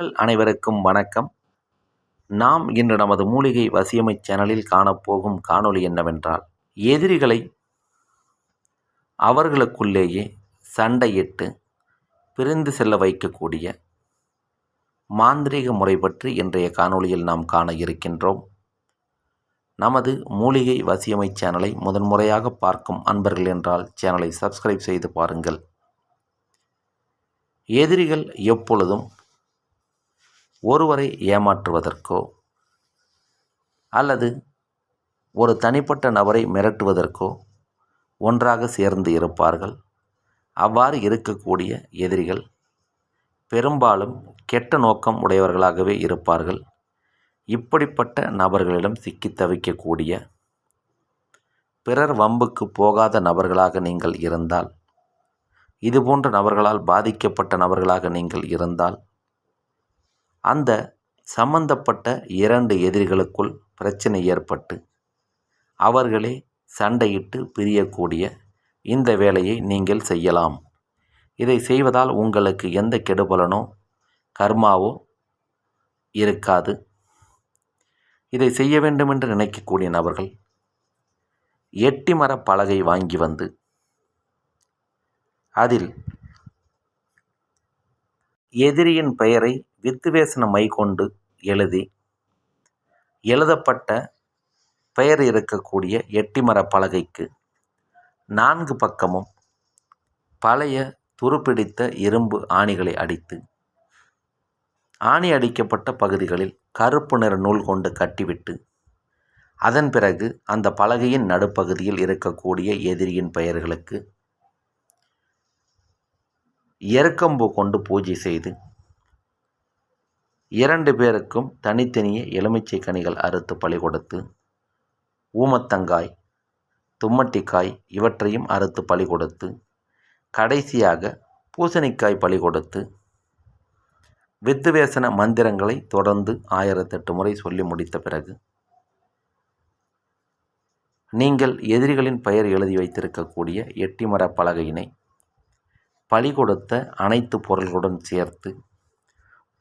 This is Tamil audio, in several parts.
அனைவருக்கும் வணக்கம். நாம் இன்று நமது மூலிகை வசியமை சேனலில் காணப்போகும் காணொளி என்னவென்றால் எதிரிகளை அவர்களுக்குள்ளேயே சண்டையிட்டு பிரிந்து செல்ல வைக்கக்கூடிய மாந்திரீக முறை பற்றி இன்றைய காணொளியில் நாம் காண இருக்கின்றோம். நமது மூலிகை வசியமை சேனலை முதன்முறையாக பார்க்கும் அன்பர்கள் என்றால் சேனலை சப்ஸ்கிரைப் செய்து பாருங்கள். எதிரிகள் எப்பொழுதும் ஒருவரை ஏமாற்றுவதற்கோ அல்லது ஒரு தனிப்பட்ட நபரை மிரட்டுவதற்கோ ஒன்றாக சேர்ந்து இருப்பார்கள். அவ்வாறு இருக்கக்கூடிய எதிரிகள் பெரும்பாலும் கெட்ட நோக்கம் உடையவர்களாகவே இருப்பார்கள். இப்படிப்பட்ட நபர்களிடம் சிக்கி தவிக்கக்கூடிய பிறர் வம்புக்கு போகாத நபர்களாக நீங்கள் இருந்தால் இதுபோன்ற நபர்களால் பாதிக்கப்பட்ட நபர்களாக நீங்கள் இருந்தால் அந்த சம்பந்தப்பட்ட இரண்டு எதிரிகளுக்குள் பிரச்சனை ஏற்பட்டு அவர்களே சண்டையிட்டு பிரியக்கூடிய இந்த வேலையை நீங்கள் செய்யலாம். இதை செய்வதால் உங்களுக்கு எந்த கெடுபலனோ கர்மாவோ இருக்காது. இதை செய்ய வேண்டும் என்று நினைக்கக்கூடிய நபர்கள் எட்டிமர பலகை வாங்கி வந்து அதில் எதிரியின் பெயரை வித்துவேசன மை கொண்டு எழுதி எழுதப்பட்ட பெயர் இருக்கக்கூடிய எட்டிமர பலகைக்கு நான்கு பக்கமும் பழைய துருப்பிடித்த இரும்பு ஆணிகளை அடித்து ஆணி அடிக்கப்பட்ட பகுதிகளில் கருப்பு நிற நூல் கொண்டு கட்டிவிட்டு அதன் பிறகு அந்த பலகையின் நடுப்பகுதியில் இருக்கக்கூடிய எதிரியின் பெயர்களுக்கு எருக்கம்பு கொண்டு பூஜை செய்து இரண்டு பேருக்கும் தனித்தனியே எலுமிச்சை கனிகள் அறுத்து பழி கொடுத்து ஊமத்தங்காய் தும்மட்டிக்காய் இவற்றையும் அறுத்து பழி கொடுத்து கடைசியாக பூசணிக்காய் பழி கொடுத்து வித்துவேசன மந்திரங்களை தொடர்ந்து ஆயிரத்தெட்டு முறை சொல்லி முடித்த பிறகு நீங்கள் எதிரிகளின் பெயர் எழுதி வைத்திருக்கக்கூடிய எட்டிமர பலகையினை பழி கொடுத்த அனைத்து பொருள்களுடன் சேர்த்து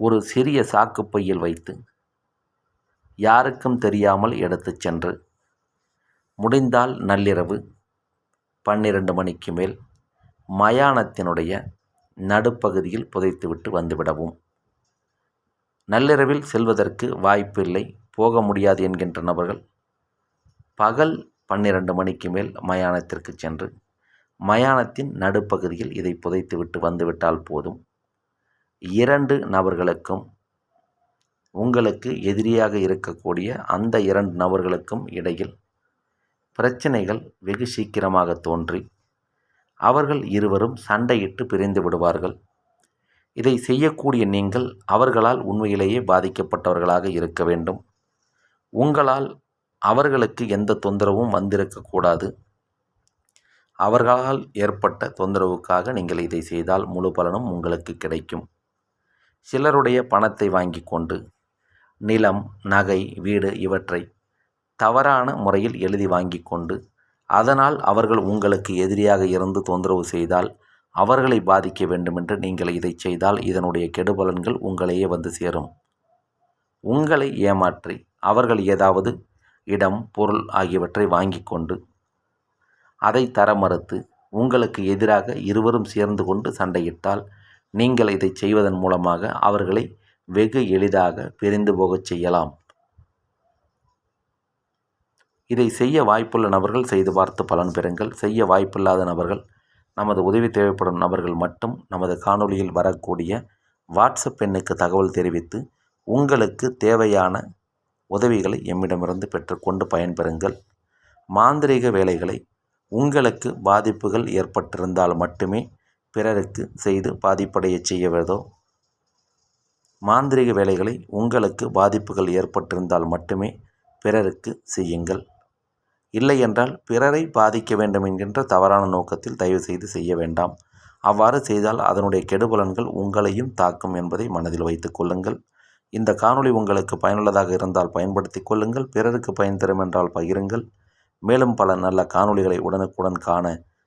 ஒரு சிறிய சாக்குப்பையில் வைத்து யாருக்கும் தெரியாமல் எடுத்துச் சென்று முடிந்தால் நள்ளிரவு பன்னிரண்டு மணிக்கு மேல் மயானத்தினுடைய நடுப்பகுதியில் புதைத்துவிட்டு வந்துவிடவும். நள்ளிரவில் செல்வதற்கு வாய்ப்பில்லை போக முடியாது என்கின்ற நபர்கள் பகல் பன்னிரண்டு மணிக்கு மேல் மயானத்திற்கு சென்று மயானத்தின் நடுப்பகுதியில் இதை புதைத்துவிட்டு வந்துவிட்டால் போதும். இரண்டு நபர்களுக்கும் உங்களுக்கு எதிரியாக இருக்கக்கூடிய அந்த இரண்டு நபர்களுக்கும் இடையில் பிரச்சனைகள் வெகு சீக்கிரமாக தோன்றி அவர்கள் இருவரும் சண்டையிட்டு பிரிந்து விடுவார்கள். இதை செய்யக்கூடிய நீங்கள் அவர்களால் உண்மையிலேயே பாதிக்கப்பட்டவர்களாக இருக்க வேண்டும். உங்களால் அவர்களுக்கு எந்த தொந்தரவும் வந்திருக்கக்கூடாது அவர்களால் ஏற்பட்ட தொந்தரவுக்காக நீங்கள் இதை செய்தால் முழு பலனும் உங்களுக்கு கிடைக்கும். சிலருடைய பணத்தை வாங்கி கொண்டு நிலம் நகை வீடு இவற்றை தவறான முறையில் எழுதி வாங்கி கொண்டு அதனால் அவர்கள் உங்களுக்கு எதிரியாக இருந்து தொந்தரவு செய்தால் அவர்களை பாதிக்க வேண்டுமென்று நீங்கள் இதை செய்தால் இதனுடைய கெடுபலன்கள் உங்களையே வந்து சேரும். உங்களை ஏமாற்றி அவர்கள் ஏதாவது இடம் பொருள் ஆகியவற்றை வாங்கி கொண்டு அதை தர மறுத்து உங்களுக்கு எதிராக இருவரும் சேர்ந்து கொண்டு சண்டையிட்டால் நீங்கள் இதை செய்வதன் மூலமாக அவர்களை வெகு எளிதாக பிரிந்து போகச் செய்யலாம். இதை செய்ய வாய்ப்புள்ள நபர்கள் செய்து பார்த்து பலன் பெறுங்கள். செய்ய வாய்ப்பில்லாத நபர்கள் நமது உதவி தேவைப்படும் நபர்கள் மட்டும் நமது காணொளியில் வரக்கூடிய வாட்ஸ்அப் எண்ணுக்கு தகவல் தெரிவித்து உங்களுக்கு தேவையான உதவிகளை எம்மிடமிருந்து பெற்றுக்கொண்டு பயன்பெறுங்கள். மாந்திரீக வேலைகளை உங்களுக்கு பாதிப்புகள் ஏற்பட்டிருந்தால் மட்டுமே பிறருக்கு செய்து பாதிப்படையச் செய்யவதோ? மாந்திரிக வேலைகளை உங்களுக்கு பாதிப்புகள் ஏற்பட்டிருந்தால் மட்டுமே பிறருக்கு செய்யுங்கள். இல்லை என்றால் பிறரை பாதிக்க வேண்டும் என்கின்ற தவறான நோக்கத்தில் தயவு செய்து செய்ய வேண்டாம். அவ்வாறு செய்தால் அதனுடைய கெடுபலன்கள் உங்களையும் தாக்கும் என்பதை மனதில் வைத்துக் கொள்ளுங்கள். இந்த காணொளி உங்களுக்கு பயனுள்ளதாக இருந்தால் பயன்படுத்தி கொள்ளுங்கள். பிறருக்கு பயன் தரும் என்றால் பகிருங்கள். மேலும் பல நல்ல காணொளிகளை உடனுக்குடன் காண